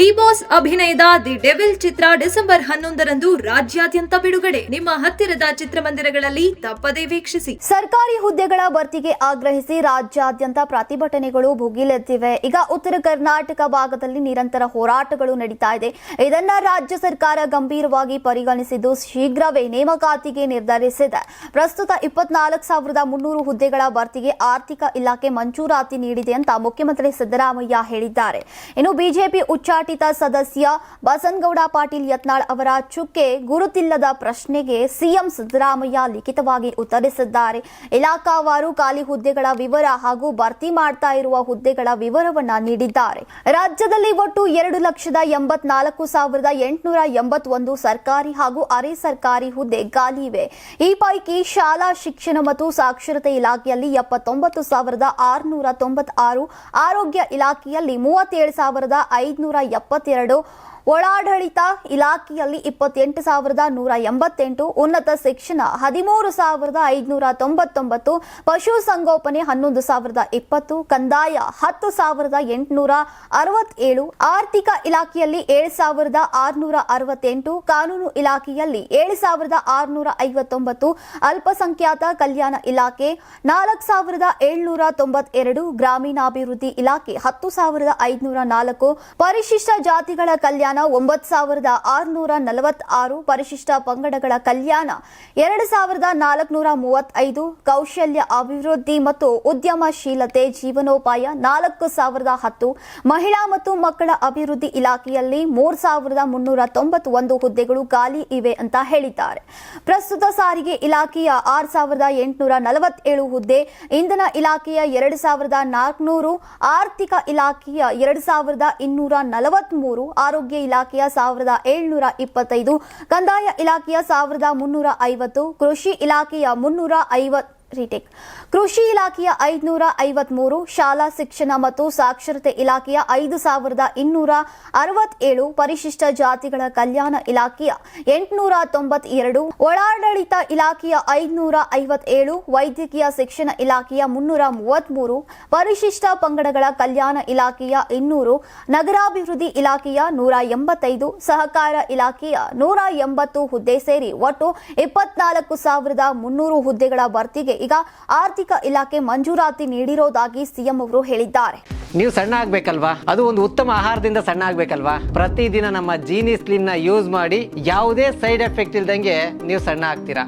D boss ಅಭಿನಯದ the devil ಚಿತ್ರ December ಹನ್ನೊಂದರಂದು ರಾಜ್ಯಾದ್ಯಂತ ಬಿಡುಗಡೆ. ನಿಮ್ಮ ಹತ್ತಿರದ ಚಿತ್ರಮಂದಿರಗಳಲ್ಲಿ ತಪ್ಪದೇ ವೀಕ್ಷಿಸಿ. ಸರ್ಕಾರಿ ಹುದ್ದೆಗಳ ಭರ್ತಿಗೆ ಆಗ್ರಹಿಸಿ ರಾಜ್ಯಾದ್ಯಂತ ಪ್ರತಿಭಟನೆಗಳು ಭುಗಿಲೆದ್ದಿವೆ. ಈಗ ಉತ್ತರ ಕರ್ನಾಟಕ ಭಾಗದಲ್ಲಿ ನಿರಂತರ ಹೋರಾಟಗಳು ನಡೀತಾ ಇದೆ. ಇದನ್ನ ರಾಜ್ಯ ಸರ್ಕಾರ ಗಂಭೀರವಾಗಿ ಪರಿಗಣಿಸಿದ್ದು ಶೀಘ್ರವೇ ನೇಮಕಾತಿಗೆ ನಿರ್ಧರಿಸಿದೆ. ಪ್ರಸ್ತುತ ಇಪ್ಪತ್ನಾಲ್ಕು ಸಾವಿರದ ಮುನ್ನೂರು ಹುದ್ದೆಗಳ ಭರ್ತಿಗೆ ಆರ್ಥಿಕ ಇಲಾಖೆ ಮಂಜೂರಾತಿ ನೀಡಿದೆ ಅಂತ ಮುಖ್ಯಮಂತ್ರಿ ಸಿದ್ದರಾಮಯ್ಯ ಹೇಳಿದ್ದಾರೆ. ಇನ್ನು ಬಿಜೆಪಿ ಉಚ್ಚಾಟಿತ ಸದಸ್ಯ ಬಸನ್ಗೌಡ ಪಾಟೀಲ್ ಯತ್ನಾಳ್ ಅವರ ಚುಕ್ಕೆ ಗುರುತಿಲ್ಲದ ಪ್ರಶ್ನೆಗೆ ಸಿಎಂ ಸಿದ್ದರಾಮಯ್ಯ ಲಿಖಿತವಾಗಿ ಉತ್ತರಿಸಿದ್ದಾರೆ. ಇಲಾಖಾವಾರು ಖಾಲಿ ಹುದ್ದೆಗಳ ವಿವರ ಹಾಗೂ ಭರ್ತಿ ಮಾಡ್ತಾ ಇರುವ ಹುದ್ದೆಗಳ ವಿವರವನ್ನ ನೀಡಿದ್ದಾರೆ. ರಾಜ್ಯದಲ್ಲಿ ಒಟ್ಟು ಎರಡು ಲಕ್ಷದ ಎಂಬತ್ನಾಲ್ಕು ಸಾವಿರದ ಎಂಟುನೂರ ಎಂಬತ್ತೊಂದು ಸರ್ಕಾರಿ ಹಾಗೂ ಅರೆ ಸರ್ಕಾರಿ ಹುದ್ದೆ ಖಾಲಿ ಇವೆ. ಈ ಪೈಕಿ ಶಾಲಾ ಶಿಕ್ಷಣ ಮತ್ತು ಸಾಕ್ಷರತೆ ಇಲಾಖೆಯಲ್ಲಿ ಎಪ್ಪತ್ತೊಂಬತ್ತು ಸಾವಿರದ ಆರುನೂರ ತೊಂಬತ್ತಾರು, ಆರೋಗ್ಯ ಇಲಾಖೆಯಲ್ಲಿ ಮೂವತ್ತೇಳು ಸಾವಿರದ ಐದುನೂರ ಎಪ್ಪತ್ತೆರಡು ಒಳಾಡಳಿತ ಇಲಾಖೆಯಲ್ಲಿ ಇಪ್ಪತ್ತೆಂಟು ಸಾವಿರದ ನೂರ ಎಂಬತ್ತೆಂಟು, ಉನ್ನತ ಶಿಕ್ಷಣ ಹದಿಮೂರು ಸಾವಿರದ ಐದುನೂರ ತೊಂಬತ್ತೊಂಬತ್ತು ಪಶುಸಂಗೋಪನೆ ಹನ್ನೊಂದು ಸಾವಿರದ ಇಪ್ಪತ್ತು, ಕಂದಾಯ ಹತ್ತು ಸಾವಿರದ ಎಂಟುನೂರ ಅರವತ್ತೇಳು, ಆರ್ಥಿಕ ಇಲಾಖೆಯಲ್ಲಿ ಏಳು ಸಾವಿರದ ಆರುನೂರ ಅರವತ್ತೆಂಟು, ಕಾನೂನು ಇಲಾಖೆಯಲ್ಲಿ ಏಳು ಸಾವಿರದ ಆರುನೂರ ಐವತ್ತೊಂಬತ್ತು, ಅಲ್ಪಸಂಖ್ಯಾತ ಕಲ್ಯಾಣ ಇಲಾಖೆ ನಾಲ್ಕು ಸಾವಿರದ ಏಳ್ನೂರ ತೊಂಬತ್ತೆರಡು, ಗ್ರಾಮೀಣಾಭಿವೃದ್ಧಿ ಇಲಾಖೆ ಹತ್ತು ಸಾವಿರದ ಐದುನೂರ ನಾಲ್ಕು, ಪರಿಶಿಷ್ಟ ಜಾತಿಗಳ ಕಲ್ಯಾಣ ಒಂಬತ್ತು ಸಾವಿರದ ಆರುನೂರ ನಲವತ್ತಾರು ಪರಿಶಿಷ್ಟ ಪಂಗಡಗಳ ಕಲ್ಯಾಣ ಎರಡು ಸಾವಿರದ ನಾಲ್ಕುನೂರ ಮೂವತ್ತೈದು ಕೌಶಲ್ಯ ಅಭಿವೃದ್ಧಿ ಮತ್ತು ಉದ್ಯಮಶೀಲತೆ ಜೀವನೋಪಾಯ ನಾಲ್ಕು ಸಾವಿರದ ಹತ್ತು ಮಹಿಳಾ ಮತ್ತು ಮಕ್ಕಳ ಅಭಿವೃದ್ಧಿ ಇಲಾಖೆಯಲ್ಲಿ ಮೂರು ಸಾವಿರದ ಮುನ್ನೂರ ತೊಂಬತ್ತೊಂದು ಹುದ್ದೆಗಳು ಖಾಲಿ ಇವೆ ಅಂತ ಹೇಳಿದ್ದಾರೆ. ಪ್ರಸ್ತುತ ಸಾರಿಗೆ ಇಲಾಖೆಯ ಆರು ಸಾವಿರದ ಎಂಟುನೂರ ನಲವತ್ತೇಳು ಹುದ್ದೆ, ಇಂಧನ ಇಲಾಖೆಯ ಎರಡು ಸಾವಿರದ ನಾಲ್ಕುನೂರು, ಆರ್ಥಿಕ ಇಲಾಖೆಯ ಎರಡು ಸಾವಿರದ ಇನ್ನೂರ ನಲವತ್ಮೂರು ಆರೋಗ್ಯ ಇಲಾಖೆಯ ಸಾವಿರದ ಏಳ್ನೂರ ಇಪ್ಪತ್ತೈದು, ಕಂದಾಯ ಇಲಾಖೆಯ ಸಾವಿರದ ಮುನ್ನೂರ ಐವತ್ತು, ಕೃಷಿ ಇಲಾಖೆಯ ಮುನ್ನೂರ ಐವತ್ತು ರಿಟೇಕ್. ಕೃಷಿ ಇಲಾಖೆಯ ಐದುನೂರ ಐವತ್ಮೂರು ಶಾಲಾ ಶಿಕ್ಷಣ ಮತ್ತು ಸಾಕ್ಷರತೆ ಇಲಾಖೆಯ ಐದು ಸಾವಿರದ ಇನ್ನೂರ ಅರವತ್ತೇಳು ಪರಿಶಿಷ್ಟ ಜಾತಿಗಳ ಕಲ್ಯಾಣ ಇಲಾಖೆಯ ಎಂಟುನೂರ ತೊಂಬತ್ತೆರಡು ಒಳಾಡಳಿತ ಇಲಾಖೆಯ ಐದುನೂರ ಐವತ್ತೇಳು ವೈದ್ಯಕೀಯ ಶಿಕ್ಷಣ ಇಲಾಖೆಯ ಮುನ್ನೂರ ಮೂವತ್ಮೂರು ಪರಿಶಿಷ್ಟ ಪಂಗಡಗಳ ಕಲ್ಯಾಣ ಇಲಾಖೆಯ ಇನ್ನೂರು, ನಗರಾಭಿವೃದ್ಧಿ ಇಲಾಖೆಯ ನೂರ ಎಂಬತ್ತೈದು ಸಹಕಾರ ಇಲಾಖೆಯ ನೂರ ಎಂಬತ್ತು ಹುದ್ದೆ ಸೇರಿ ಒಟ್ಟು ಇಪ್ಪತ್ನಾಲ್ಕು ಸಾವಿರದ ಮುನ್ನೂರು ಹುದ್ದೆಗಳ ಭರ್ತಿಗೆ ಈಗ ಆರ್ಥಿಕ ಇಲಾಖೆ ಮಂಜೂರಾತಿ ನೀಡಿರೋದಾಗಿ ಸಿಎಂ ಅವರು ಹೇಳಿದ್ದಾರೆ. ನೀವು ಸಣ್ಣ ಆಗ್ಬೇಕಲ್ವಾ? ಅದು ಒಂದು ಉತ್ತಮ ಆಹಾರದಿಂದ ಸಣ್ಣ ಆಗ್ಬೇಕಲ್ವಾ? ಪ್ರತಿದಿನ ನಮ್ಮ ಜೀನಿ ಸ್ಲಿಮ್ನ ಯೂಸ್ ಮಾಡಿ ಯಾವುದೇ ಸೈಡ್ ಎಫೆಕ್ಟ್ ಇಲ್ದಂಗೆ ನೀವು ಸಣ್ಣ ಆಗ್ತೀರಾ?